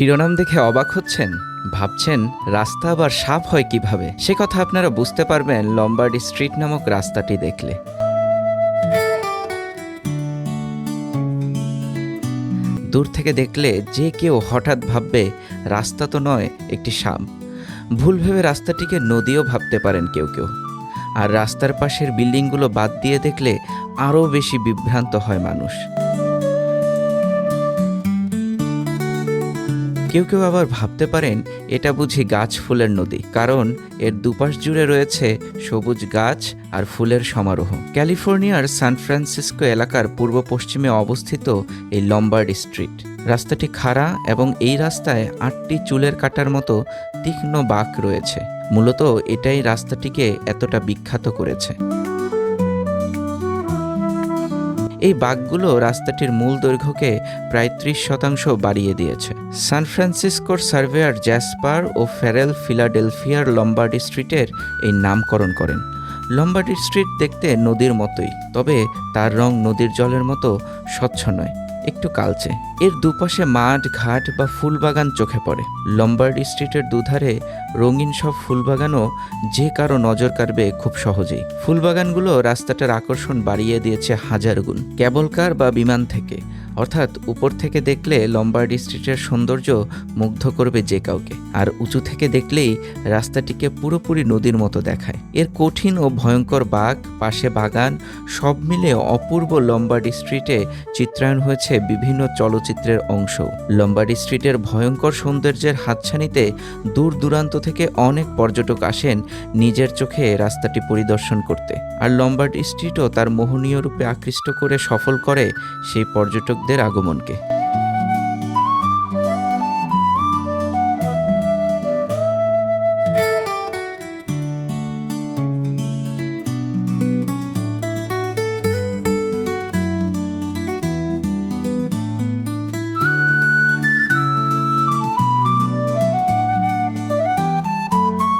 শিরোনাম দেখে অবাক হচ্ছেন? ভাবছেন, রাস্তা আবার সাফ হয় কীভাবে? সে কথা আপনারা বুঝতে পারবেন লম্বার্ডি স্ট্রিট নামক রাস্তাটি দেখলে। দূর থেকে দেখলে যে কেউ হঠাৎ ভাববে, রাস্তা তো নয়, একটি সাপ ভুল ভেবে রাস্তাটিকে নদীও ভাবতে পারেন কেউ কেউ। আর রাস্তার পাশের বিল্ডিংগুলো বাদ দিয়ে দেখলে আরও বেশি বিভ্রান্ত হয় মানুষ। কেউ কেউ আবার ভাবতে পারেন এটা বুঝি গাছ ফুলের নদী, কারণ এর দুপাশ জুড়ে রয়েছে সবুজ গাছ আর ফুলের সমারোহ। ক্যালিফোর্নিয়ার সান ফ্রান্সিসকো এলাকার পূর্ব পশ্চিমে অবস্থিত এই লম্বার্ড স্ট্রিট। রাস্তাটি খাড়া এবং এই রাস্তায় আটটি চুলের কাটার মতো তীক্ষ্ণ বাঁক রয়েছে। মূলত এটাই রাস্তাটিকে এতটা বিখ্যাত করেছে। এই বাঘগুলো রাস্তাটির মূল দৈর্ঘ্যকে প্রায় ত্রিশ শতাংশ বাড়িয়ে দিয়েছে। সান ফ্রান্সিসকোর সার্ভেয়ার জ্যাসপার ও ফেরেল ফিলাডেলফিয়ার লম্বার্ডি স্ট্রিটের এই নামকরণ করেন। লম্বার্ডি স্ট্রিট দেখতে নদীর মতোই, তবে তার রং নদীর জলের মতো স্বচ্ছ নয়। একটু কালচে। এর দুপাশে মাঠ, ঘাট বা ফুলবাগান চোখে পড়ে। লম্বার্ডি স্ট্রিটের দুধারে রঙিন সব ফুলবাগানও যে কারও নজর কাড়বে খুব সহজেই। ফুলবাগানগুলো রাস্তাটার আকর্ষণ বাড়িয়ে দিয়েছে হাজার গুণ। কেবল কার বা বিমান থেকে। অর্থাৎ উপর থেকে দেখলে লম্বার্ডি স্ট্রিটের সৌন্দর্য মুগ্ধ করবে যে কাউকে। আর উঁচু থেকে দেখলেই রাস্তাটিকে পুরোপুরি নদীর মতো দেখায়। এর কঠিন ও ভয়ঙ্কর বাঘ, পাশে বাগান, সব মিলে অপূর্ব লম্বার্ডি স্ট্রিটে চিত্রায়ন হয়েছে বিভিন্ন চলচ্চিত্রের অংশ লম্বার্ডি স্ট্রিটের ভয়ঙ্কর সৌন্দর্যের হাতছানিতে দূর দূরান্ত থেকে অনেক পর্যটক আসেন নিজের চোখে রাস্তাটি পরিদর্শন করতে। আর লম্বার্ড স্ট্রিটও তার মোহনীয় রূপে আকৃষ্ট করে সফল করে সেই পর্যটকদের আগমনকে।